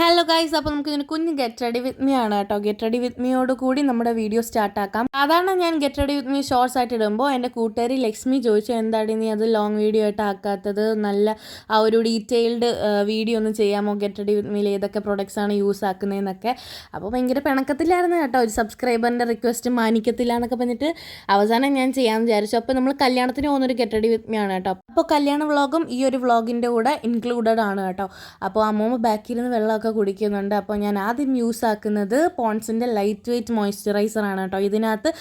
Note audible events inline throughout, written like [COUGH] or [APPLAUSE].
Hello guys അപ്പോൾ നമുക്ക് ഇങ്ങനെ കുഞ്ഞ് ഗെറ്റ് റെഡി വിത്ത് മീ ആണ് കേട്ടോ. ഗെറ്റ് റെഡി വിത്ത് മീയോട് കൂടി നമ്മുടെ വീഡിയോ സ്റ്റാർട്ട് ആക്കാം. സാധാരണ ഞാൻ get ready with me shorts ആയിട്ട് ഇടുമ്പോൾ എന്റെ കൂട്ടുകാരി ലക്ഷ്മി ചോദിച്ചു എന്താണ് നീ അത് ലോങ് വീഡിയോ ആയിട്ട് ആക്കാത്തത്? നല്ല ആ ഒരു ഡീറ്റെയിൽഡ് വീഡിയോ ഒന്ന് ചെയ്യാമോ? ഗെറ്റ് റെഡി വിത്ത് മീയിൽ ഏതൊക്കെ പ്രൊഡക്ട്സ് ആണ് യൂസ് ആക്കുന്നതെന്നൊക്കെ അപ്പോൾ ഭയങ്കര പിണക്കത്തിലായിരുന്നു കേട്ടോ. ഒരു സബ്സ്ക്രൈബറിന്റെ റിക്വസ്റ്റ് മാനിക്കത്തില്ല എന്നൊക്കെ പറഞ്ഞിട്ട് അവസാനം ഞാൻ ചെയ്യാമെന്ന് വിചാരിച്ചു. അപ്പോൾ നമ്മൾ കല്യാണത്തിന് പോകുന്നൊരു ഗെറ്റ് റെഡി വിത്ത് മീ ആണ് കേട്ടോ. അപ്പോൾ കല്യാണ വ്ളോഗും ഈ ഒരു വ്ളോഗിന്റെ കൂടെ ഇൻക്ലൂഡഡ് ആണ് കേട്ടോ. അപ്പോൾ അമ്മൂമ്മ ബാക്കിൽ നിന്ന് വെള്ളമൊക്കെ കുടിക്കുന്നുണ്ട്. അപ്പോൾ ഞാൻ ആദ്യം യൂസ് ആക്കുന്നത് പോൺസിന്റെ ലൈറ്റ് വെയ്റ്റ് മോയ്സ്ചറൈസർ ആണ് കേട്ടോ. ഇതിനകത്ത്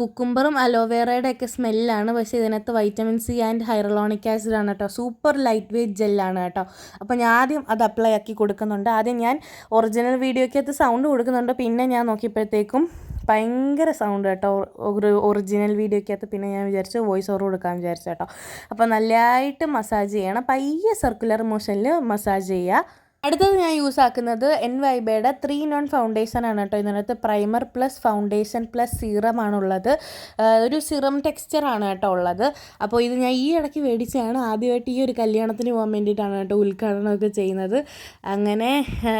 കുക്കുംബറും അലോവേറയുടെ ഒക്കെ സ്മെല്ലാണ് പക്ഷേ ഇതിനകത്ത് vitamin C and hyaluronic acid ആണ് കേട്ടോ. സൂപ്പർ ലൈറ്റ് വെയ്റ്റ് ജെല്ലാണ് കേട്ടോ. അപ്പോൾ ഞാൻ ആദ്യം അത് അപ്ലൈ ആക്കി കൊടുക്കുന്നുണ്ട്. ആദ്യം ഞാൻ ഒറിജിനൽ വീഡിയോയ്ക്കകത്ത് സൗണ്ട് കൊടുക്കുന്നുണ്ട്. പിന്നെ ഞാൻ നോക്കിയപ്പോഴത്തേക്കും ഭയങ്കര സൗണ്ട് കേട്ടോ. ഒരു ഒറിജിനൽ വീഡിയോയ്ക്കകത്ത് പിന്നെ ഞാൻ വിചാരിച്ചു വോയിസ് ഓവർ കൊടുക്കാൻ വിചാരിച്ചു കേട്ടോ. അപ്പോൾ നല്ലതായിട്ട് മസാജ് ചെയ്യണം. പയ്യെ സർക്കുലർ മോഷനിൽ മസാജ് ചെയ്യുക. അടുത്തത് ഞാൻ യൂസ് ആക്കുന്നത് എൻ വൈബയുടെ ത്രീ നോൺ ഫൗണ്ടേഷൻ ആണ് കേട്ടോ. ഇതിനകത്ത് primer plus foundation plus serum ആണുള്ളത്. ഒരു സിറം ടെക്സ്ചർ ആണ് കേട്ടോ ഉള്ളത്. അപ്പോൾ ഇത് ഞാൻ ഈ ഇടയ്ക്ക് മേടിച്ചതാണ്. ആദ്യമായിട്ട് ഈ ഒരു കല്യാണത്തിന് പോകാൻ വേണ്ടിയിട്ടാണ് കേട്ടോ ഉദ്ഘാടനമൊക്കെ ചെയ്യുന്നത്. അങ്ങനെ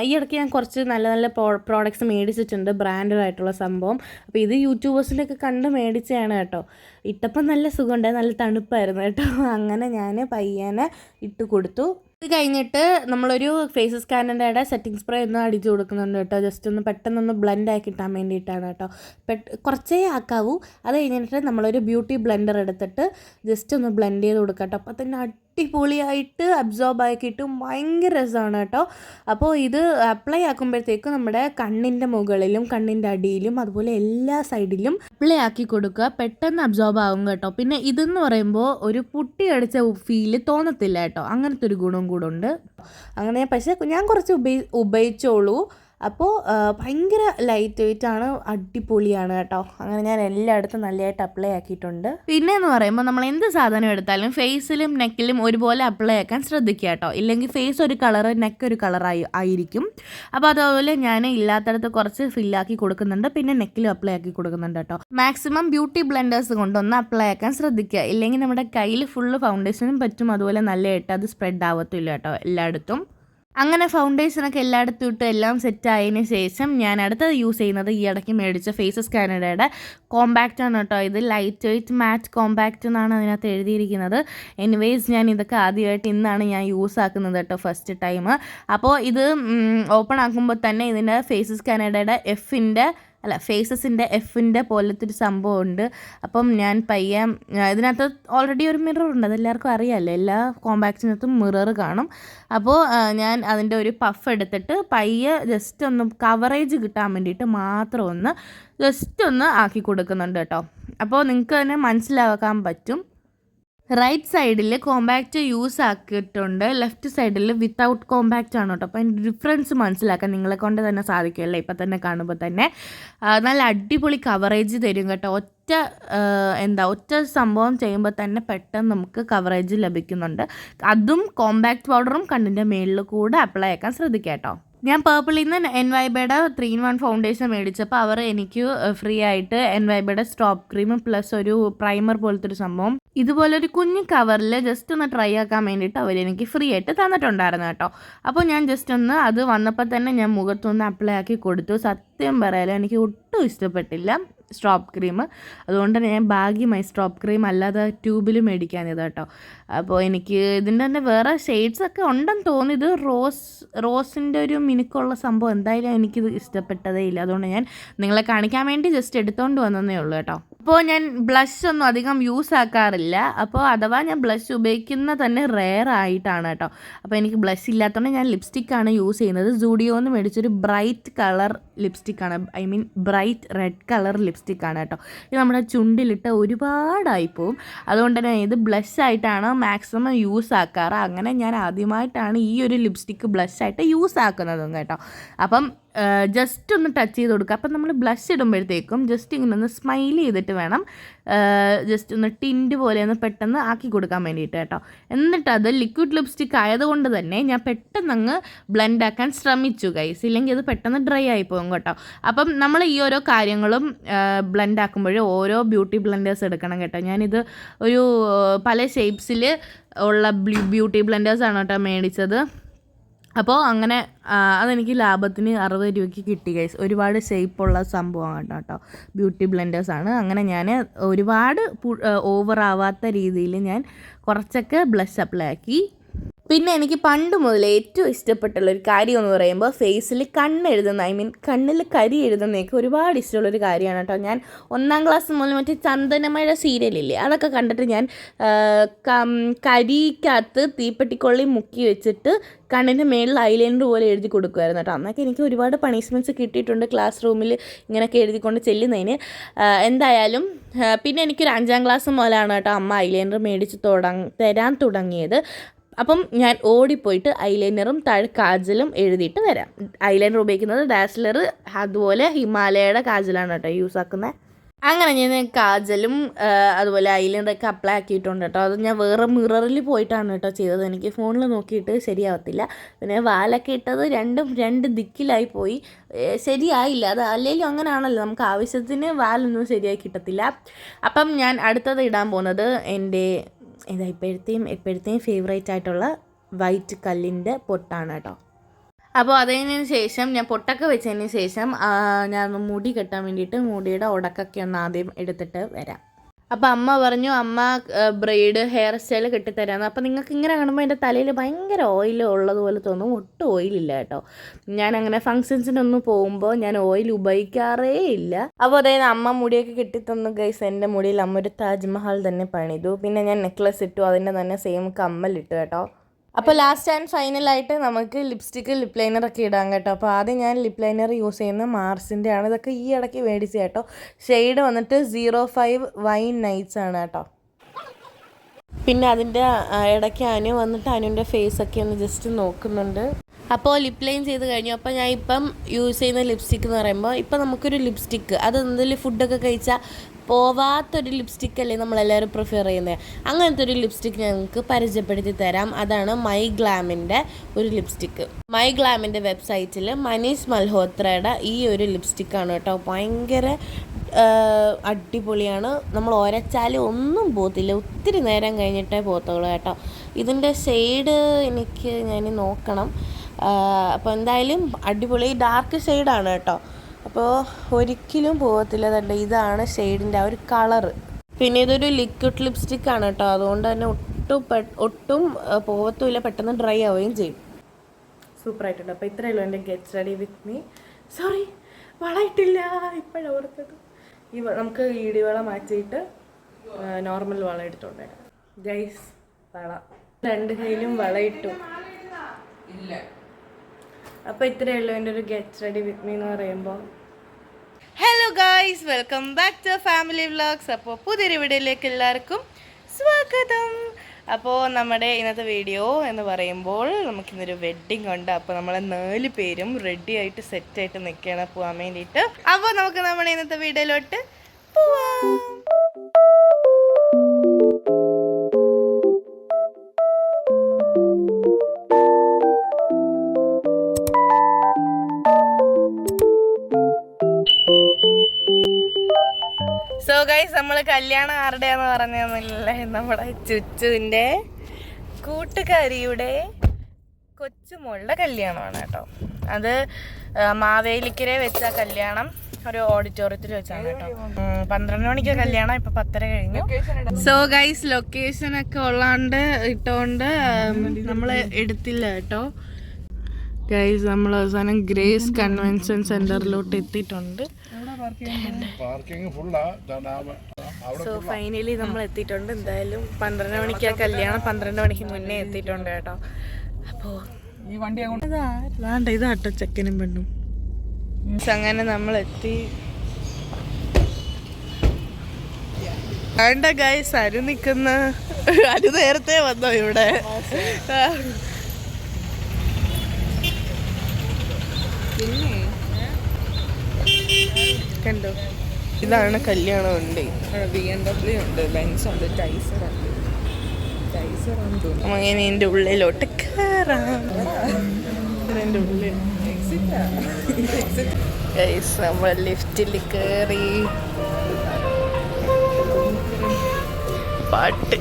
ഈ ഇടയ്ക്ക് ഞാൻ കുറച്ച് നല്ല നല്ല പ്രോഡക്ട്സ് മേടിച്ചിട്ടുണ്ട്. ബ്രാൻഡഡ് ആയിട്ടുള്ള സംഭവം. അപ്പോൾ ഇത് യൂട്യൂബേഴ്സിലൊക്കെ കണ്ട് മേടിച്ചതാണ് കേട്ടോ. ഇട്ടപ്പം നല്ല സുഖമുണ്ടായി നല്ല തണുപ്പായിരുന്നു കേട്ടോ. [LAUGHS] അങ്ങനെ ഞാൻ പയ്യനെ ഇട്ട് കൊടുത്തു. ഇത് കഴിഞ്ഞിട്ട് നമ്മളൊരു ഫേസ് സ്കാനറിന്റെ സെറ്റിംഗ് സ്പ്രേ ഒന്ന് അടിച്ചു കൊടുക്കുന്നുണ്ട് കേട്ടോ. ജസ്റ്റ് ഒന്ന് പെട്ടെന്നൊന്ന് ബ്ലെൻഡ് ആക്കി കിട്ടാൻ വേണ്ടിയിട്ടാണ് കേട്ടോ. പെട്ട് കുറച്ചേ ആക്കാവൂ. അത് കഴിഞ്ഞിട്ട് നമ്മളൊരു ബ്യൂട്ടി ബ്ലെൻഡർ എടുത്തിട്ട് ജസ്റ്റ് ഒന്ന് ബ്ലെൻഡ് ചെയ്ത് കൊടുക്കാം കേട്ടോ അപ്പോൾ തന്നെ അടിപൊളിയായിട്ട് അബ്സോർബ് ആയി കിട്ടും ഭയങ്കര രസമാണ് കേട്ടോ. അപ്പോൾ ഇത് അപ്ലൈ ആക്കുമ്പോഴത്തേക്കും നമ്മുടെ കണ്ണിന്റെ മുകളിലും കണ്ണിന്റെ അടിയിലും അതുപോലെ എല്ലാ സൈഡിലും അപ്ലൈ ആക്കി കൊടുക്കുക. പെട്ടെന്ന് അബ്സോർബ് ആകും കേട്ടോ. പിന്നെ ഇതെന്ന് പറയുമ്പോൾ ഒരു പുട്ടി അടിച്ച ഫീൽ തോന്നത്തില്ല കേട്ടോ. അങ്ങനത്തെ ഒരു ഗുണം കൂടെ ഉണ്ട്. അങ്ങനെ പക്ഷേ ഞാൻ കുറച്ച് ഉപയോഗി ഉപയോഗിച്ചോളൂ. അപ്പോൾ ഭയങ്കര ലൈറ്റ് വെയിറ്റ് ആണ് അടിപൊളിയാണ് കേട്ടോ. അങ്ങനെ ഞാൻ എല്ലായിടത്തും നല്ലതായിട്ട് അപ്ലൈ ആക്കിയിട്ടുണ്ട്. പിന്നെ എന്ന് പറയുമ്പോൾ നമ്മൾ എന്ത് സാധനം എടുത്താലും ഫേസിലും നെക്കിലും ഒരുപോലെ അപ്ലൈ ആക്കാൻ ശ്രദ്ധിക്കുക കേട്ടോ. ഇല്ലെങ്കിൽ ഫേസ് ഒരു കളർ നെക്ക് ഒരു കളറായി ആയിരിക്കും. അപ്പോൾ അതുപോലെ ഞാൻ ഇല്ലാത്തടത്ത് കുറച്ച് ഫില്ലാക്കി കൊടുക്കുന്നുണ്ട്. പിന്നെ നെക്കിലും അപ്ലൈ ആക്കി കൊടുക്കുന്നുണ്ട് കേട്ടോ. മാക്സിമം ബ്യൂട്ടി ബ്ലെൻഡേഴ്സ് കൊണ്ടൊന്ന് അപ്ലൈ ആക്കാൻ ശ്രദ്ധിക്കുക. ഇല്ലെങ്കിൽ നമ്മുടെ കയ്യിൽ ഫുള്ള് ഫൗണ്ടേഷനും പറ്റും. അതുപോലെ നല്ലതായിട്ട് അത് സ്പ്രെഡ് ആവത്തില്ല കേട്ടോ എല്ലായിടത്തും. അങ്ങനെ ഫൗണ്ടേഷനൊക്കെ എല്ലായിടത്തും ഇട്ട് എല്ലാം സെറ്റ് ആയതിനു ശേഷം ഞാൻ അടുത്തത് യൂസ് ചെയ്യുന്നത് ഈ ഇടയ്ക്ക് മേടിച്ച ഫേസസ് കാനഡയുടെ കോമ്പാക്റ്റ് ആണ് കേട്ടോ. ഇത് ലൈറ്റ് വെയ്റ്റ് മാറ്റ് കോമ്പാക്റ്റ് എന്നാണ് അതിനകത്ത് എഴുതിയിരിക്കുന്നത്. എനിവേസ് ഞാൻ ഇതൊക്കെ ആദ്യമായിട്ട് ഇന്നാണ് ഞാൻ യൂസ് ആക്കുന്നത് കേട്ടോ ഫസ്റ്റ് ടൈം അപ്പോൾ ഇത് ഓപ്പൺ ആക്കുമ്പോൾ തന്നെ ഇതിന്റെ ഫേസസ് കാനഡയുടെ എഫിന്റെ അല്ല ഫേസസിന്റെ എഫിന്റെ പോലത്തെ ഒരു സംഭവം ഉണ്ട് അപ്പം ഞാൻ പയ്യെ ഇതിനകത്ത് ഓൾറെഡി ഒരു മിറർ ഉണ്ട്. അതെല്ലാവർക്കും അറിയാമല്ലോ എല്ലാ കോമ്പാക്സിനകത്തും മിറർ കാണും. അപ്പോൾ ഞാൻ അതിന്റെ ഒരു പഫ് എടുത്തിട്ട് പയ്യെ ജസ്റ്റ് ഒന്ന് കവറേജ് കിട്ടാൻ വേണ്ടിയിട്ട് മാത്രം ഒന്ന് ജസ്റ്റ് ഒന്ന് ആക്കി കൊടുക്കുന്നുണ്ട് കേട്ടോ. അപ്പോൾ നിങ്ങൾക്ക് തന്നെ മനസ്സിലാക്കാൻ പറ്റും. റൈറ്റ് സൈഡിൽ കോമ്പാക്റ്റ് യൂസ് ആക്കിയിട്ടുണ്ട്. ലെഫ്റ്റ് സൈഡിൽ വിത്തൗട്ട് കോമ്പാക്റ്റ് ആണ് കേട്ടോ. അപ്പോൾ അതിന്റെ ഡിഫറൻസ് മനസ്സിലാക്കാൻ നിങ്ങളെ കൊണ്ട് തന്നെ സാധിക്കുമല്ലേ? ഇപ്പം തന്നെ കാണുമ്പോൾ തന്നെ. നല്ല അടിപൊളി കവറേജ് തരും കേട്ടോ. ഒറ്റ എന്താ ഒറ്റ സംഭവം ചെയ്യുമ്പോൾ തന്നെ പെട്ടെന്ന് നമുക്ക് കവറേജ് ലഭിക്കുന്നുണ്ട്. അതും കോമ്പാക്റ്റ് പൗഡറും കണ്ണിന്റെ മേളിൽ കൂടെ അപ്ലൈ ആക്കാൻ ശ്രദ്ധിക്കാം കേട്ടോ. ഞാൻ പേർപ്പിളിൽ നിന്ന് എൻ വൈബയുടെ ത്രീ ഇൻ വൺ ഫൗണ്ടേഷൻ മേടിച്ചപ്പോൾ അവർ എനിക്ക് ഫ്രീ ആയിട്ട് എൻ വൈബയുടെ സ്റ്റോപ്പ് ക്രീം പ്ലസ് ഒരു പ്രൈമർ പോലത്തെ ഒരു സംഭവം. ഇതുപോലെ ഒരു കുഞ്ഞു കവറിൽ ജസ്റ്റ് ഒന്ന് ട്രൈ ആക്കാൻ വേണ്ടിയിട്ട് അവർ എനിക്ക് ഫ്രീ ആയിട്ട് തന്നിട്ടുണ്ടായിരുന്നു കേട്ടോ. അപ്പോൾ ഞാൻ ജസ്റ്റ് ഒന്ന് അത് വന്നപ്പോൾ തന്നെ ഞാൻ മുഖത്തൊന്ന് അപ്ലൈ ആക്കി കൊടുത്തു. സത്യം പറയാലോ എനിക്ക് ഒട്ടും ഇഷ്ടപ്പെട്ടില്ല. സ്ട്രോപ്പ് ക്രീം അതുകൊണ്ട് തന്നെ ഞാൻ ഭാഗ്യമായി സ്ട്രോപ്പ് ക്രീം അല്ലാതെ ട്യൂബിൽ മേടിക്കാനിത് കേട്ടോ അപ്പോൾ എനിക്ക് ഇതിന്റെ തന്നെ വേറെ ഷെയ്ഡ്സ് ഒക്കെ ഉണ്ടെന്ന് തോന്നി ഇത് റോസ് റോസിന്റെ ഒരു മിനുക്കുള്ള സംഭവം. എന്തായാലും എനിക്കിത് ഇഷ്ടപ്പെട്ടതേ ഇല്ല. അതുകൊണ്ട് ഞാൻ നിങ്ങളെ കാണിക്കാൻ വേണ്ടി ജസ്റ്റ് എടുത്തുകൊണ്ട് വന്നതേ ഉള്ളൂ കേട്ടോ. അപ്പോൾ ഞാൻ ബ്ലഷ് ഒന്നും അധികം യൂസ് ആക്കാറില്ല. അപ്പോൾ അഥവാ ഞാൻ ബ്ലഷ് ഉപയോഗിക്കുന്ന തന്നെ റെയർ ആയിട്ടാണ് കേട്ടോ. അപ്പോൾ എനിക്ക് ബ്ലഷ് ഇല്ലാത്തതുകൊണ്ട് ഞാൻ ലിപ്സ്റ്റിക്കാണ് യൂസ് ചെയ്യുന്നത്. സൂഡിയോന്ന് മേടിച്ചൊരു bright colour ലിപ്സ്റ്റിക്കാണ് I mean bright red colour ലിപ്സ്റ്റിക്കാണ് കേട്ടോ. ഇത് നമ്മുടെ ചുണ്ടിലിട്ട് ഒരുപാടായി പോവും. അതുകൊണ്ട് തന്നെ ഇത് ബ്ലഷ് ആയിട്ടാണ് മാക്സിമം യൂസ് ആക്കാറ്. അങ്ങനെ ഞാൻ ആദ്യമായിട്ടാണ് ഈ ഒരു ലിപ്സ്റ്റിക്ക് ബ്ലഷ് ആയിട്ട് യൂസ് ആക്കുന്നതും കേട്ടോ. അപ്പം ജസ്റ്റ് ഒന്ന് ടച്ച് ചെയ്ത് കൊടുക്കുക. അപ്പം നമ്മൾ ബ്ലഷ് ഇടുമ്പോഴത്തേക്കും ജസ്റ്റ് ഇങ്ങനെ ഒന്ന് സ്മൈൽ ചെയ്തിട്ട് വേണം ജസ്റ്റ് ഒന്ന് ടിന്റ് പോലെ ഒന്ന് പെട്ടെന്ന് ആക്കി കൊടുക്കാൻ വേണ്ടിയിട്ട് കേട്ടോ. എന്നിട്ട് അത് ലിക്വിഡ് ലിപ്സ്റ്റിക് ആയതുകൊണ്ട് തന്നെ ഞാൻ പെട്ടെന്ന് അങ്ങ് ബ്ലെൻഡ് ആക്കാൻ ശ്രമിച്ചു ഗൈസ് ഇല്ലെങ്കിൽ അത് പെട്ടെന്ന് ഡ്രൈ ആയി പോകും കേട്ടോ. അപ്പം നമ്മൾ ഈ ഓരോ കാര്യങ്ങളും ബ്ലെൻഡ് ആക്കുമ്പോഴും ഓരോ ബ്യൂട്ടി ബ്ലെൻഡേഴ്സ് എടുക്കണം കേട്ടോ. ഞാനിത് ഒരു പല ഷേപ്സിൽ ഉള്ള ബ്യൂട്ടി ബ്ലെൻഡേഴ്സാണ് കേട്ടോ മേടിച്ചത്. അപ്പോൾ അങ്ങനെ അതെനിക്ക് ലാഭത്തിന് അറുപത് രൂപയ്ക്ക് കിട്ടി ഗൈസ് ഒരുപാട് ഷേപ്പുള്ള സംഭവമാണ് കേട്ടോ. ബ്യൂട്ടി ബ്ലെൻഡേഴ്സാണ് അങ്ങനെ ഞാൻ ഒരുപാട് ഓവർ ആവാത്ത രീതിയിൽ ഞാൻ കുറച്ചൊക്കെ ബ്ലഷ് അപ്ലൈ ആക്കി. പിന്നെ എനിക്ക് പണ്ട് മുതൽ ഏറ്റവും ഇഷ്ടപ്പെട്ടുള്ള ഒരു കാര്യം എന്ന് പറയുമ്പോൾ ഫേസിൽ കണ്ണെഴുതുന്ന ഐ മീൻ കണ്ണിൽ കരി എഴുതുന്നതൊക്കെ ഒരുപാട് ഇഷ്ടമുള്ളൊരു കാര്യമാണ് കേട്ടോ. ഞാൻ ഒന്നാം ക്ലാസ് മുതൽ മറ്റേ ചന്ദനമഴ സീരിയലില്ലേ അതൊക്കെ കണ്ടിട്ട് ഞാൻ കരിക്കകത്ത് തീപ്പെട്ടിക്കൊള്ളി മുക്കി വെച്ചിട്ട് കണ്ണിന്റെ മേളിൽ ഐലൈനർ പോലെ എഴുതി കൊടുക്കുമായിരുന്നു കേട്ടോ. അന്നൊക്കെ എനിക്ക് ഒരുപാട് പണിഷ്മെന്റ്സ് കിട്ടിയിട്ടുണ്ട് ക്ലാസ് റൂമിൽ ഇങ്ങനെയൊക്കെ എഴുതിക്കൊണ്ട് ചെല്ലുന്നതിന്. എന്തായാലും പിന്നെ എനിക്കൊരു അഞ്ചാം ക്ലാസ് മുതലാണ് കേട്ടോ അമ്മ ഐലൈനർ മേടിച്ച് തുടങ്ങ തരാൻ തുടങ്ങിയത്. അപ്പം ഞാൻ ഓടിപ്പോയിട്ട് ഐലൈനറും താഴെ കാജലും എഴുതിയിട്ട് വരാം. ഐലൈനർ ഉപയോഗിക്കുന്നത് ഡാസ്ലർ അതുപോലെ ഹിമാലയയുടെ കാജലാണ് കേട്ടോ യൂസ് ആക്കുന്നത് അങ്ങനെ ഞാൻ കാജലും അതുപോലെ ഐലൈനറൊക്കെ അപ്ലൈ ആക്കിയിട്ടുണ്ട് കേട്ടോ. അത് ഞാൻ വേറെ മിററിൽ പോയിട്ടാണ് കേട്ടോ ചെയ്തത്. എനിക്ക് ഫോണിൽ നോക്കിയിട്ട് ശരിയാവത്തില്ല. പിന്നെ വാലൊക്കെ ഇട്ടത് രണ്ടും രണ്ട് ദിക്കിലായി പോയി. ശരിയായില്ല. അത് അല്ലെങ്കിലും അങ്ങനെയാണല്ലോ നമുക്ക് ആവശ്യത്തിന് വാലൊന്നും ശരിയായി കിട്ടത്തില്ല. അപ്പം ഞാൻ അടുത്തത് ഇടാൻ പോകുന്നത് എന്റെ ഇതാ ഇപ്പോഴത്തെയും ഇപ്പോഴത്തെയും ഫേവറേറ്റ് ആയിട്ടുള്ള വൈറ്റ് കല്ലിന്റെ പൊട്ടാണ് കേട്ടോ. അപ്പോൾ അതിന് ശേഷം ഞാൻ പൊട്ടൊക്കെ വെച്ചതിന് ശേഷം ഞാൻ മുടി കെട്ടാൻ വേണ്ടിയിട്ട് മുടിയുടെ ഉടക്കൊക്കെ ഒന്ന് ആദ്യം എടുത്തിട്ട് വരാം. അപ്പോൾ അമ്മ പറഞ്ഞു അമ്മ ബ്രെയ്ഡ് ഹെയർ സ്റ്റൈൽ കെട്ടിത്തരാമെന്ന് അപ്പോൾ നിങ്ങൾക്ക് ഇങ്ങനെ കാണുമ്പോൾ എന്റെ തലയിൽ ഭയങ്കര ഓയിൽ ഉള്ളതുപോലെ തോന്നും. ഒട്ടും ഓയിലില്ല കേട്ടോ. ഞാൻ അങ്ങനെ ഫങ്ഷൻസിനൊന്നും പോകുമ്പോൾ ഞാൻ ഓയിൽ ഉപയോഗിക്കാറേ ഇല്ല. അപ്പോൾ അതായത് അമ്മ മുടിയൊക്കെ കെട്ടിത്തന്നു ഗൈസ് എന്റെ മുടിയിൽ അമ്മ ഒരു താജ്മഹൽ തന്നെ പണിതു. പിന്നെ ഞാൻ നെക്ലസ് ഇട്ടു അതിന്റെ തന്നെ സെയിം കമ്മലിട്ടു കേട്ടോ. അപ്പോൾ ലാസ്റ്റ് ആൻഡ് ഫൈനലായിട്ട് നമുക്ക് ലിപ്സ്റ്റിക്ക് ലിപ് ലൈനർ ഒക്കെ ഇടാം കേട്ടോ. അപ്പോൾ ആദ്യം ഞാൻ ലിപ് ലൈനർ യൂസ് ചെയ്യുന്ന മാർസിന്റെ ആണ്. ഇതൊക്കെ ഈ ഇടയ്ക്ക് മേടിച്ച കേട്ടോ. ഷെയ്ഡ് വന്നിട്ട് സീറോ ഫൈവ് വൈൻ നൈറ്റ്സ് ആണ് കേട്ടോ. പിന്നെ അതിന്റെ ഇടയ്ക്ക് അനു വന്നിട്ട് അനുവിന്റെ ഒക്കെ ഒന്ന് ജസ്റ്റ് നോക്കുന്നുണ്ട്. അപ്പോൾ ലിപ് ലൈൻ ചെയ്ത് കഴിഞ്ഞു. അപ്പോൾ ഞാൻ ഇപ്പം യൂസ് ചെയ്യുന്ന ലിപ്സ്റ്റിക്ക് എന്ന് പറയുമ്പോൾ ഇപ്പം നമുക്കൊരു ലിപ്സ്റ്റിക്ക് അത് എന്തെങ്കിലും ഫുഡൊക്കെ കഴിച്ചാൽ പോവാത്തൊരു ലിപ്സ്റ്റിക്ക് അല്ലേ നമ്മളെല്ലാവരും പ്രിഫർ ചെയ്യുന്നത് അങ്ങനത്തെ ഒരു ലിപ്സ്റ്റിക്ക് ഞങ്ങൾക്ക് പരിചയപ്പെടുത്തി തരാം. അതാണ് മൈ ഗ്ലാമിന്റെ ഒരു ലിപ്സ്റ്റിക്ക് മൈ ഗ്ലാമിന്റെ വെബ്സൈറ്റിൽ മനീഷ് മൽഹോത്രയുടെ ഈ ഒരു ലിപ്സ്റ്റിക്കാണ് കേട്ടോ. ഭയങ്കര അടിപൊളിയാണ്. നമ്മൾ ഒരച്ചാൽ ഒന്നും പോകത്തില്ല. ഒത്തിരി നേരം കഴിഞ്ഞിട്ടേ പോകത്തുള്ളൂ കേട്ടോ. ഇതിന്റെ ഷെയ്ഡ് എനിക്ക് ഞാൻ നോക്കണം. അപ്പോൾ എന്തായാലും അടിപൊളി. ഡാർക്ക് ഷെയ്ഡാണ് കേട്ടോ. അപ്പോൾ ഒരിക്കലും പോകത്തില്ല തന്നെ ഇതാണ് ഷെയ്ഡിന്റെ ആ ഒരു കളറ് പിന്നെ ഇതൊരു ലിക്വിഡ് ലിപ്സ്റ്റിക് ആണ് കേട്ടോ. അതുകൊണ്ട് തന്നെ ഒട്ടും ഒട്ടും പോകത്തുമില്ല. പെട്ടെന്ന് ഡ്രൈ ആവുകയും ചെയ്യും. സൂപ്പറായിട്ടുണ്ട്. അപ്പോൾ ഇത്രയേ ഉള്ളൂ എന്റെ get ready with me. Sorry വളയിട്ടില്ല. ഇപ്പോഴാണ് ഓർത്തത്. ഈ നമുക്ക് നമുക്ക് ഇടിവള മാറ്റിയിട്ട് നോർമൽ വള എടുത്തോണ്ട് വരാം ഗൈസ് വള. രണ്ട് കയ്യിലും വളയിട്ടു അപ്പോൾ ഇത്രയേ ഉള്ളൂ എന്റെ ഒരു ഗെറ്റ് റെഡി വിത്ത് മീ എന്ന് പറയുമ്പോൾ. Hello guys welcome back to family vlogs അപ്പോൾ പുതിയൊരു വീഡിയോയിലേക്ക് എല്ലാവർക്കും സ്വാഗതം. അപ്പോൾ നമ്മുടെ ഇന്നത്തെ വീഡിയോ എന്ന് പറയുമ്പോൾ നമുക്കിന്നൊരു വെഡ്ഡിംഗ് ഉണ്ട്. അപ്പോൾ നമ്മളെ നാല് പേരും റെഡി ആയിട്ട് സെറ്റ് ആയിട്ട് നിൽക്കുകയാണ് പോകാൻ വേണ്ടിയിട്ട്. അപ്പോൾ നമുക്ക് നമ്മുടെ ഇന്നത്തെ വീഡിയോയിലോട്ട് പോവാം. സോ ഗൈസ് നമ്മൾ കല്യാണം ആരുടെയാന്ന് പറഞ്ഞല്ലേ നമ്മുടെ ചുച്ചുവിന്റെ കൂട്ടുകാരിയുടെ കൊച്ചുമോളുടെ കല്യാണമാണ് കേട്ടോ. അത് മാവേലിക്കരെ വെച്ച കല്യാണം. ഒരു ഓഡിറ്റോറിയത്തിൽ വെച്ചാണ് കേട്ടോ. പന്ത്രണ്ട് മണിക്ക് കല്യാണം ഇപ്പൊ പത്തര കഴിഞ്ഞു. സോ ഗൈസ് ലൊക്കേഷൻ ഒക്കെ ഉള്ളാണ്ട് ഇട്ടോണ്ട് നമ്മൾ എടുത്തില്ല കേട്ടോ. ഗൈസ് നമ്മൾ അവസാനം ഗ്രേസ് കൺവെൻഷൻ സെന്ററിലോട്ട് എത്തിയിട്ടുണ്ട്. പാർക്കിംഗ് ഫുള്ളാ അവിടെ സോ ഫൈനലി നമ്മൾ എത്തിയിട്ടുണ്ട്. എന്തായാലും പന്ത്രണ്ട് മണിക്കാ കല്യാണം പന്ത്രണ്ട് മണിക്ക് മുന്നേ എത്തിയിട്ടുണ്ട് കേട്ടോ. അപ്പോ ഈ വണ്ടി ഇതാട്ടോ ചെക്കനും പെണ്ണും. അങ്ങനെ നമ്മൾ എത്തി. വേണ്ട ഗൈസ് അരു നിക്കുന്ന അരു നേരത്തെ വന്നോ ഇവിടെ. കണ്ടോ? ഇതാണ് കല്യാണം ഉണ്ട് ബി എം ഡബ്ല്യു ഉണ്ട് ബെൻസ് ഉണ്ട് ടൈസർ ഉണ്ട്. ടൈസർ ഉണ്ട് അങ്ങനെ എന്റെ ഉള്ളിലോട്ട് കയറാം എന്റെ ഉള്ളിൽ. നമ്മൾ ലിഫ്റ്റിൽ കയറി പാട്ട്.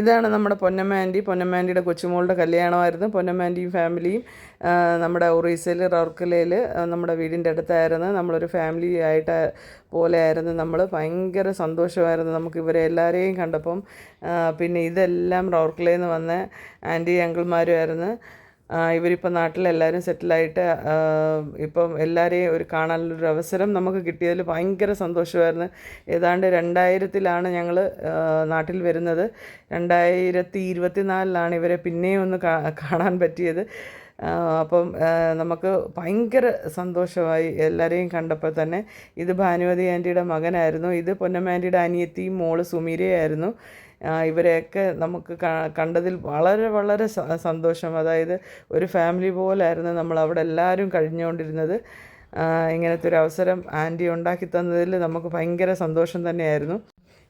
ഇതാണ് നമ്മുടെ പൊന്നമ്മാന്റി പൊന്നമ്മാന്റിയുടെ കൊച്ചുമോളുടെ കല്യാണമായിരുന്നു. പൊന്നമ്മാന്റിയും ഫാമിലിയും നമ്മുടെ ഒറീസയിൽ റൗർക്കലയിൽ നമ്മുടെ വീടിന്റെ അടുത്തായിരുന്നു. നമ്മളൊരു ഫാമിലി ആയിട്ട് പോലെ ആയിരുന്നു നമ്മൾ ഭയങ്കര സന്തോഷമായിരുന്നു നമുക്ക് ഇവരെ എല്ലാവരെയും കണ്ടപ്പം. പിന്നെ ഇതെല്ലാം റൗർക്കലയിൽ നിന്ന് വന്ന ആന്റി അങ്കിൾമാരുമായിരുന്നു ഇവരിപ്പോൾ നാട്ടിലെല്ലാവരും സെറ്റിലായിട്ട് ഇപ്പം എല്ലാവരെയും ഒരു കാണാനുള്ളൊരു അവസരം നമുക്ക് കിട്ടിയതിൽ ഭയങ്കര സന്തോഷമായിരുന്നു. ഏതാണ്ട് രണ്ടായിരത്തിലാണ് ഞങ്ങൾ നാട്ടിൽ വരുന്നത്. രണ്ടായിരത്തി ഇരുപത്തിനാലിലാണ് ഇവരെ പിന്നെയും ഒന്ന് കാണാൻ പറ്റിയത്. അപ്പം നമുക്ക് ഭയങ്കര സന്തോഷമായി എല്ലാവരെയും കണ്ടപ്പോൾ തന്നെ. ഇത് ഭാനുവതി ആന്റിയുടെ മകനായിരുന്നു. ഇത് പൊന്നമ്മ ആന്റിയുടെ അനിയത്തിയും മോൾ സുമീരയായിരുന്നു ഇവരെയൊക്കെ നമുക്ക് കണ്ടതിൽ വളരെ വളരെ സന്തോഷം. അതായത് ഒരു ഫാമിലി പോലായിരുന്നു നമ്മൾ അവിടെ എല്ലാവരും കഴിഞ്ഞുകൊണ്ടിരുന്നത്. ഇങ്ങനത്തെ ഒരു അവസരം ആന്റി ഉണ്ടാക്കി തന്നതിൽ നമുക്ക് ഭയങ്കര സന്തോഷം തന്നെയായിരുന്നു.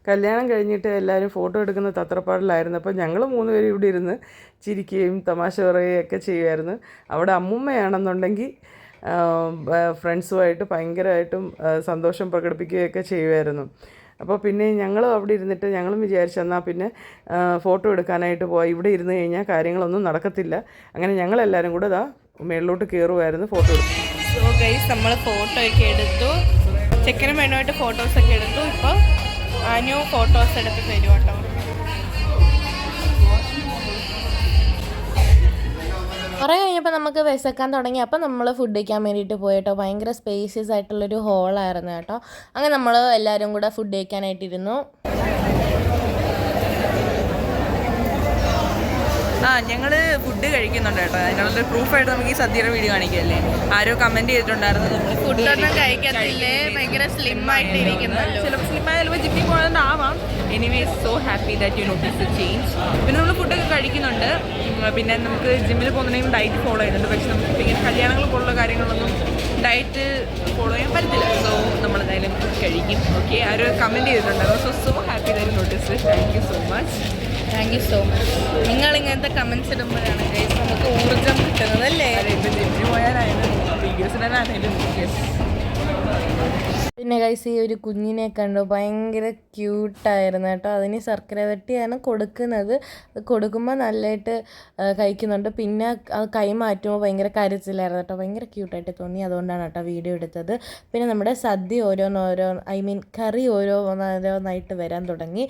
കല്യാണം കഴിഞ്ഞിട്ട് എല്ലാവരും ഫോട്ടോ എടുക്കുന്ന തത്രപ്പാടിലായിരുന്നു. അപ്പോൾ ഞങ്ങൾ മൂന്നുപേരും ഇവിടെ ഇരുന്ന് ചിരിക്കുകയും തമാശ പറയുകയും ഒക്കെ ചെയ്യുമായിരുന്നു. അവിടെ അമ്മുമ്മയാണെന്നുണ്ടെങ്കിൽ ഫ്രണ്ട്സുമായിട്ട് ഭയങ്കരമായിട്ടും സന്തോഷം പ്രകടിപ്പിക്കുകയൊക്കെ ചെയ്യുമായിരുന്നു. അപ്പോൾ പിന്നെ ഞങ്ങൾ അവിടെ ഇരുന്നിട്ട് ഞങ്ങളും വിചാരിച്ചു എന്നാൽ പിന്നെ ഫോട്ടോ എടുക്കാനായിട്ട് പോയി ഇവിടെ ഇരുന്ന് കഴിഞ്ഞാൽ കാര്യങ്ങളൊന്നും നടക്കത്തില്ല. അങ്ങനെ ഞങ്ങളെല്ലാവരും കൂടെ ഇതാ മേളിലോട്ട് കയറുമായിരുന്നു ഫോട്ടോ എടുക്കും സോ നമ്മൾ ഫോട്ടോ ഒക്കെ എടുത്തു. ചെക്കനും പെണ്ണുമായിട്ട് ഫോട്ടോസൊക്കെ എടുത്തു. ഇപ്പോൾ അനു ഫോട്ടോസ് എടുത്ത് തരും കേട്ടോ കഴിഞ്ഞപ്പോൾ നമുക്ക് വിശക്കാൻ തുടങ്ങി. അപ്പോൾ നമ്മൾ ഫുഡ് കഴിക്കാൻ വേണ്ടിയിട്ട് പോയി കേട്ടോ ഭയങ്കര സ്പേഷ്യസ് ആയിട്ടുള്ളൊരു ഹോളായിരുന്നു കേട്ടോ അങ്ങനെ നമ്മൾ എല്ലാവരും കൂടെ ഫുഡ് കഴിക്കാനായിട്ടിരുന്നു ആ ഞങ്ങൾ ഫുഡ് കഴിക്കുന്നുണ്ട് കേട്ടോ അതിനുള്ളൊരു പ്രൂഫായിട്ട് നമുക്ക് ഈ സദ്യയുടെ വീഡിയോ കാണിക്കല്ലേ ആരോ കമന്റ് ചെയ്തിട്ടുണ്ടായിരുന്നു. ഫുഡ് ഫുഡൊന്നും കഴിക്കത്തില്ലേ? ഭയങ്കര സ്ലിം ആയിട്ട് ഇരിക്കുന്നല്ലോ സ്ലിം സ്ലിമായ ചിലപ്പോൾ ജിമ്മിൽ പോയതുകൊണ്ടാവാം anyway so happy that you notice the change പിന്നെ നമ്മൾ ഫുഡൊക്കെ കഴിക്കുന്നുണ്ട്. പിന്നെ നമുക്ക് ജിമ്മിൽ പോകുന്നുണ്ടെങ്കിൽ ഡയറ്റ് ഫോളോ ചെയ്യുന്നുണ്ട്. പക്ഷെ നമുക്ക് ഇങ്ങനെ കല്യാണങ്ങൾ പോലുള്ള കാര്യങ്ങളൊന്നും ഡയറ്റ് ഫോളോ ചെയ്യാൻ പറ്റില്ല സോ നമ്മൾ എന്തായാലും കഴിക്കും ഓക്കെ ആരോ കമന്റ് ചെയ്തിട്ടുണ്ടായിരുന്നു so so happy that notice thank you so much thank you so much നിങ്ങൾ ഇങ്ങനത്തെ കമൻസ് ഇടുമ്പോഴാണ് നമുക്ക് ഊർജം കിട്ടുന്നത് അല്ലേ? ഇപ്പം ജിമ്മിൽ പോയാലായാലും വീഡിയോസിനാണേലും യെസ് പിന്നെ ഗൈസ് ഈ ഒരു കുഞ്ഞിനെ കണ്ടു. ഭയങ്കര ക്യൂട്ടായിരുന്നു കേട്ടോ. അതിന് ശർക്കര വരട്ടിയാണ് കൊടുക്കുന്നത്. കൊടുക്കുമ്പോൾ നല്ലതായിട്ട് കഴിക്കുന്നുണ്ട്. പിന്നെ അത് കൈമാറ്റുമ്പോൾ ഭയങ്കര കരച്ചിലായിരുന്നു കേട്ടോ. ഭയങ്കര ക്യൂട്ടായിട്ട് തോന്നി. അതുകൊണ്ടാണ് കേട്ടോ വീഡിയോ എടുത്തത്. പിന്നെ നമ്മുടെ സദ്യ ഓരോന്നോരോ ഐ മീൻ കറി ഓരോന്നോരോന്നായിട്ട് വരാൻ തുടങ്ങി.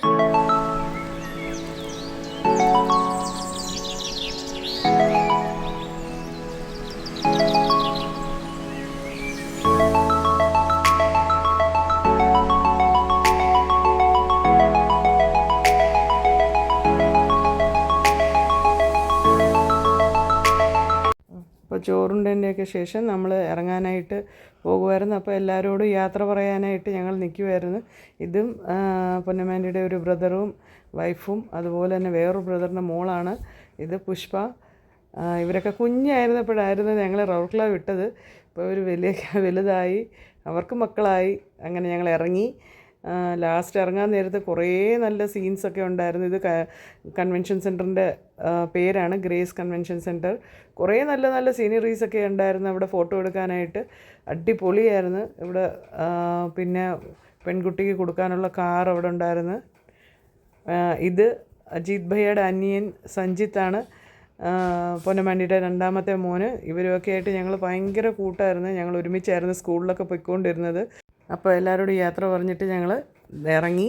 അപ്പോൾ ശേഷം നമ്മൾ ഇറങ്ങാനായിട്ട് പോകുമായിരുന്നു. അപ്പോൾ എല്ലാവരോടും യാത്ര പറയാനായിട്ട് ഞങ്ങൾ നിൽക്കുമായിരുന്നു. ഇതും പൊന്നമാന്റെ ഒരു ബ്രദറും വൈഫും അതുപോലെ തന്നെ വേറൊരു ബ്രദറിന്റെ മോളാണ്. ഇത് പുഷ്പ. ഇവരൊക്കെ കുഞ്ഞായിരുന്നപ്പോഴായിരുന്നു ഞങ്ങൾ റൗർക്ല വിട്ടത്. ഇപ്പോൾ ഇവർ വലിയ വലുതായി അവർക്ക് മക്കളായി. അങ്ങനെ ഞങ്ങൾ ഇറങ്ങി. ലാസ്റ്റ് ഇറങ്ങാൻ നേരത്തെ കുറേ നല്ല സീൻസൊക്കെ ഉണ്ടായിരുന്നു. ഇത് കൺവെൻഷൻ സെന്ററിന്റെ പേരാണ് ഗ്രേസ് കൺവെൻഷൻ സെന്റർ കുറേ നല്ല നല്ല സീനറീസൊക്കെ ഉണ്ടായിരുന്നു അവിടെ ഫോട്ടോ എടുക്കാനായിട്ട്. അടിപൊളിയായിരുന്നു. ഇവിടെ പിന്നെ പെൺകുട്ടിക്ക് കൊടുക്കാനുള്ള കാർ അവിടെ ഉണ്ടായിരുന്നു. ഇത് അജിത് ഭയ്യയുടെ അനിയൻ സഞ്ജിത്താണ് പൊന്നമാണ്ടിയുടെ രണ്ടാമത്തെ മോന്. ഇവരുമൊക്കെ ആയിട്ട് ഞങ്ങൾ ഭയങ്കര കൂട്ടായിരുന്നു. ഞങ്ങൾ ഒരുമിച്ചായിരുന്നു സ്കൂളിലൊക്കെ പോയിക്കൊണ്ടിരുന്നത്. അപ്പോൾ എല്ലാവരോടും യാത്ര പറഞ്ഞിട്ട് ഞങ്ങൾ ഇറങ്ങി.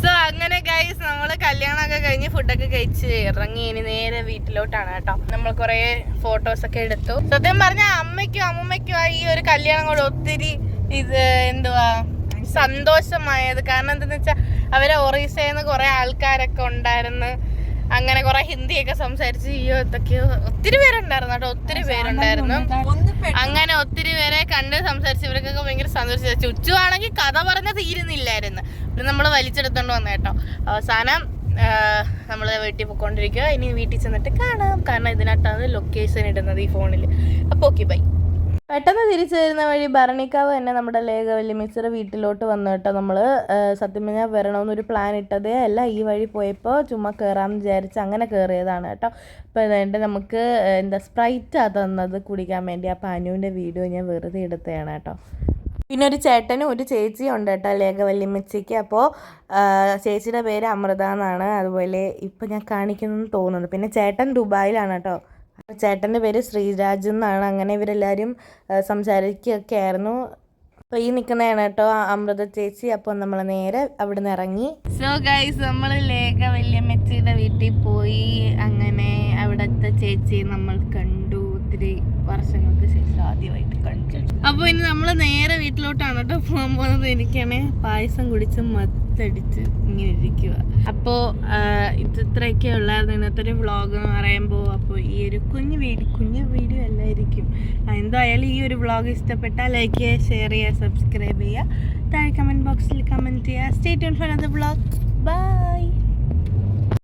സോ അങ്ങനെ ഗൈസ് നമ്മൾ കല്യാണമൊക്കെ കഴിഞ്ഞ് ഫുഡൊക്കെ കഴിച്ച് ഇറങ്ങി. ഇനി നേരെ വീട്ടിലോട്ടാണ് കേട്ടോ. നമ്മൾ കുറേ ഫോട്ടോസൊക്കെ എടുത്തു. സത്യം പറഞ്ഞ അമ്മയ്ക്കും അമ്മയ്ക്കും ഈ ഒരു കല്യാണം കൂടെ ഒത്തിരി ഇത് എന്തുവാ സന്തോഷമായത്. കാരണം എന്താണെന്ന് വെച്ചാൽ അവരെ ഒറീസയിൽ നിന്ന് കുറേ ആൾക്കാരൊക്കെ ഉണ്ടായിരുന്നു. അങ്ങനെ കുറെ ഹിന്ദിയൊക്കെ സംസാരിച്ച് അയ്യോ ഇതൊക്കെയോ. ഒത്തിരി പേരുണ്ടായിരുന്നു കേട്ടോ ഒത്തിരി പേരുണ്ടായിരുന്നു. അങ്ങനെ ഒത്തിരി പേരെ കണ്ട് സംസാരിച്ച് ഇവർക്കൊക്കെ ഭയങ്കര സന്തോഷിച്ചു. ചുച്ചു ആണെങ്കിൽ കഥ പറഞ്ഞ തീരുന്നില്ലായിരുന്നു. പിന്നെ നമ്മൾ വലിച്ചെടുത്തോണ്ട് വന്ന കേട്ടോ. അവസാനം നമ്മൾ വീട്ടിൽ പോയിക്കൊണ്ടിരിക്കുക ഇനി വീട്ടിൽ ചെന്നിട്ട് കാണാം. കാരണം ഇതിനകത്താണ് ലൊക്കേഷൻ ഇടുന്നത് ഈ ഫോണിൽ അപ്പോൾ ഓക്കെ ബൈ പെട്ടെന്ന് തിരിച്ചു വരുന്ന വഴി ഭരണിക്കാവ് തന്നെ നമ്മുടെ ലേഖവല്ലി മിക്സർ വീട്ടിലോട്ട് വന്നു കേട്ടോ. നമ്മൾ സത്യം പറഞ്ഞാൽ വരണമെന്നൊരു പ്ലാൻ ഇട്ടതേ അല്ല. ഈ വഴി പോയപ്പോൾ ചുമ്മാ കയറാമെന്ന് വിചാരിച്ച് അങ്ങനെ കയറിയതാണ് കേട്ടോ. അപ്പോൾ അതുകൊണ്ട് നമുക്ക് എന്താ സ്പ്രൈറ്റാണ് തന്നത് കുടിക്കാൻ വേണ്ടി അപ്പോൾ അനുവിന്റെ വീഡിയോ ഞാൻ വെറുതെ എടുത്തതാണ് കേട്ടോ. പിന്നെ ഒരു ചേട്ടനും ഒരു ചേച്ചിയും ഉണ്ട് കേട്ടോ ലേഖ വല്യമ്മച്ചിക്ക് അപ്പോൾ ചേച്ചിയുടെ പേര് അമൃത എന്നാണ്. അതുപോലെ ഇപ്പം ഞാൻ കാണിക്കുന്നു തോന്നുന്നത് പിന്നെ ചേട്ടൻ ദുബായിലാണ് കേട്ടോ. ചേട്ടന്റെ പേര് ശ്രീരാജ് എന്നാണ്. അങ്ങനെ ഇവരെല്ലാവരും സംസാരിക്കുകയൊക്കെ ആയിരുന്നു അപ്പോൾ ഈ നിൽക്കുന്നതാണ് കേട്ടോ അമൃത ചേച്ചി. അപ്പോൾ നമ്മൾ നേരെ അവിടെ നിന്ന് ഇറങ്ങി. സോ ഗൈസ് നമ്മൾ ലേഖ വല്യമ്മച്ചിയുടെ വീട്ടിൽ പോയി. അങ്ങനെ അവിടുത്തെ ചേച്ചി നമ്മൾ കണ്ടു. ഒത്തിരി വർഷങ്ങൾക്ക് ശേഷം ആദ്യമായിട്ട് കണ്ടു. അപ്പോൾ ഇനി നമ്മൾ നേരെ വീട്ടിലോട്ടാണ് കേട്ടോ പോകാൻ പോകുന്നത്. എനിക്കാണെ പായസം കുടിച്ച് മത്തടിച്ച് ഇങ്ങനെ ഇരിക്കുക അപ്പോൾ ഇത് ഇത്രയൊക്കെ ഉള്ളായിരുന്നു. ഇന്നത്തെ ഒരു വ്ളോഗ് എന്ന് പറയുമ്പോൾ അപ്പോൾ ഈ ഒരു കുഞ്ഞു വീഡിയോ കുഞ്ഞു വീഡിയോ അല്ലായിരിക്കും. എന്തായാലും ഈ ഒരു വ്ളോഗ് ഇഷ്ടപ്പെട്ടാൽ ലൈക്ക് ചെയ്യുക ഷെയർ ചെയ്യുക സബ്സ്ക്രൈബ് ചെയ്യുക. താഴെ കമന്റ് ബോക്സിൽ കമന്റ് ചെയ്യുക. സ്റ്റേ ട്യൂൺ ഫോർ അത് വ്ളോഗ് ബൈ